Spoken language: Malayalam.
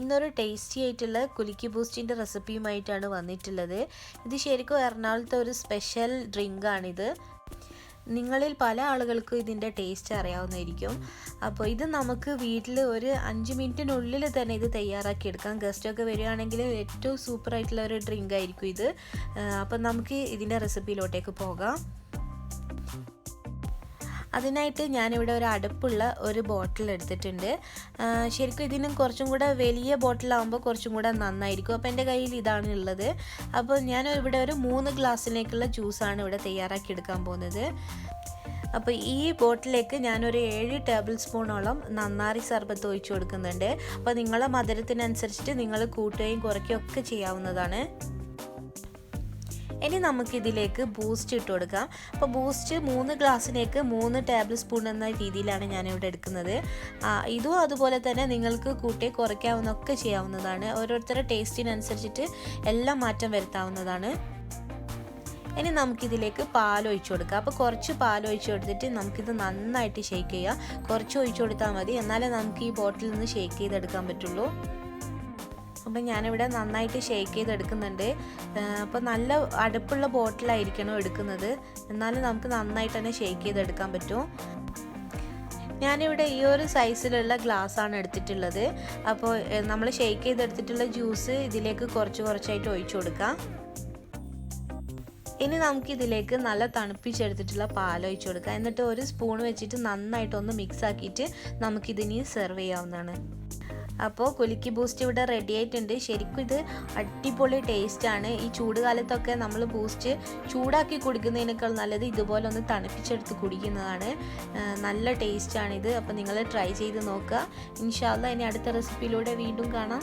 ഇന്നൊരു ടേസ്റ്റി ആയിട്ടുള്ള കുലുക്കി ബൂസ്റ്റിന്റെ റെസിപ്പിയുമായിട്ടാണ് വന്നിട്ടുള്ളത്. ഇത് ശരിക്കും എറണാകുളത്തെ ഒരു സ്പെഷ്യൽ ഡ്രിങ്കാണിത് നിങ്ങളിൽ പല ആളുകൾക്കും ഇതിന്റെ ടേസ്റ്റ് അറിയാവുന്നതായിരിക്കും. അപ്പോൾ ഇത് നമുക്ക് വീട്ടിൽ ഒരു അഞ്ച് മിനിറ്റിനുള്ളിൽ തന്നെ ഇത് തയ്യാറാക്കി എടുക്കാം. ഗസ്റ്റൊക്കെ വരികയാണെങ്കിൽ ഏറ്റവും സൂപ്പറായിട്ടുള്ള ഒരു ഡ്രിങ്ക് ആയിരിക്കും ഇത്. അപ്പോൾ നമുക്ക് ഇതിന്റെ റെസിപ്പിയിലോട്ടേക്ക് പോകാം. അതിനായിട്ട് ഞാനിവിടെ ഒരു അടുപ്പുള്ള ഒരു ബോട്ടിൽ എടുത്തിട്ടുണ്ട്. ശരിക്കും ഇതിന് കുറച്ചും കൂടെ വലിയ ബോട്ടിലാകുമ്പോൾ കുറച്ചും കൂടെ നന്നായിരിക്കും. അപ്പോൾ എന്റെ കയ്യിൽ ഇതാണ് ഉള്ളത്. അപ്പോൾ ഞാൻ ഇവിടെ ഒരു മൂന്ന് ഗ്ലാസ്സിലേക്കുള്ള ജ്യൂസാണ് ഇവിടെ തയ്യാറാക്കി എടുക്കാൻ പോകുന്നത്. അപ്പോൾ ഈ ബോട്ടിലേക്ക് ഞാനൊരു ഏഴ് ടേബിൾ സ്പൂണോളം നന്നാറി സർബത്ത് ഒഴിച്ചു കൊടുക്കുന്നുണ്ട്. അപ്പോൾ നിങ്ങളെ മധുരത്തിനനുസരിച്ചിട്ട് നിങ്ങൾ കൂട്ടുകയും കുറയ്ക്കുകയും ഒക്കെ ചെയ്യാവുന്നതാണ്. ഇനി നമുക്കിതിലേക്ക് ബൂസ്റ്റ് ഇട്ട് കൊടുക്കാം. അപ്പോൾ ബൂസ്റ്റ് മൂന്ന് ഗ്ലാസ്സിലേക്ക് മൂന്ന് ടേബിൾ സ്പൂൺ എന്ന രീതിയിലാണ് ഞാനിവിടെ എടുക്കുന്നത്. ഇതും അതുപോലെ തന്നെ നിങ്ങൾക്ക് കൂട്ടി കുറയ്ക്കാവുന്നൊക്കെ ചെയ്യാവുന്നതാണ്. ഓരോരുത്തരുടെ ടേസ്റ്റിനനുസരിച്ചിട്ട് എല്ലാം മാറ്റം വരുത്താവുന്നതാണ്. ഇനി നമുക്കിതിലേക്ക് പാൽ ഒഴിച്ചു കൊടുക്കാം. അപ്പോൾ കുറച്ച് പാൽ ഒഴിച്ചു കൊടുത്തിട്ട് നമുക്കിത് നന്നായിട്ട് ഷേക്ക് ചെയ്യാം. കുറച്ച് ഒഴിച്ചു കൊടുത്താൽ മതി. എന്നാലേ നമുക്ക് ഈ ബോട്ടിൽ നിന്ന് ഷേക്ക് ചെയ്തെടുക്കാൻ പറ്റുള്ളൂ. അപ്പം ഞാനിവിടെ നന്നായിട്ട് ഷേക്ക് ചെയ്തെടുക്കുന്നുണ്ട്. അപ്പോൾ നല്ല അടുപ്പുള്ള ബോട്ടിലായിരിക്കണം എടുക്കുന്നത്. എന്നാലും നമുക്ക് നന്നായിട്ട് തന്നെ ഷേക്ക് ചെയ്തെടുക്കാൻ പറ്റും. ഞാനിവിടെ ഈ ഒരു സൈസിലുള്ള ഗ്ലാസ് ആണ് എടുത്തിട്ടുള്ളത്. അപ്പോൾ നമ്മൾ ഷേക്ക് ചെയ്തെടുത്തിട്ടുള്ള ജ്യൂസ് ഇതിലേക്ക് കുറച്ച് കുറച്ചായിട്ട് ഒഴിച്ചു കൊടുക്കാം. ഇനി നമുക്കിതിലേക്ക് നല്ല തണുപ്പിച്ചെടുത്തിട്ടുള്ള പാൽ ഒഴിച്ചു കൊടുക്കാം. എന്നിട്ട് ഒരു സ്പൂൺ വെച്ചിട്ട് നന്നായിട്ടൊന്ന് മിക്സ് ആക്കിയിട്ട് നമുക്കിതിനി സെർവ് ചെയ്യാവുന്നതാണ്. അപ്പോൾ കുലുക്കി ബൂസ്റ്റ് ഇവിടെ റെഡി ആയിട്ടുണ്ട്. ശരിക്കും ഇത് അടിപൊളി ടേസ്റ്റ് ആണ്. ഈ ചൂട് കാലത്തൊക്കെ നമ്മൾ ബൂസ്റ്റ് ചൂടാക്കി കുടിക്കുന്നതിനേക്കാൾ നല്ലത് ഇതുപോലെ ഒന്ന് തണുപ്പിച്ചെടുത്ത് കുടിക്കുന്നതാണ്. നല്ല ടേസ്റ്റ് ടേസ്റ്റാണിത് അപ്പോൾ നിങ്ങൾ ട്രൈ ചെയ്ത് നോക്കുക. ഇൻഷാല്ല ഇനി അടുത്ത റെസിപ്പിയിലൂടെ വീണ്ടും കാണാം.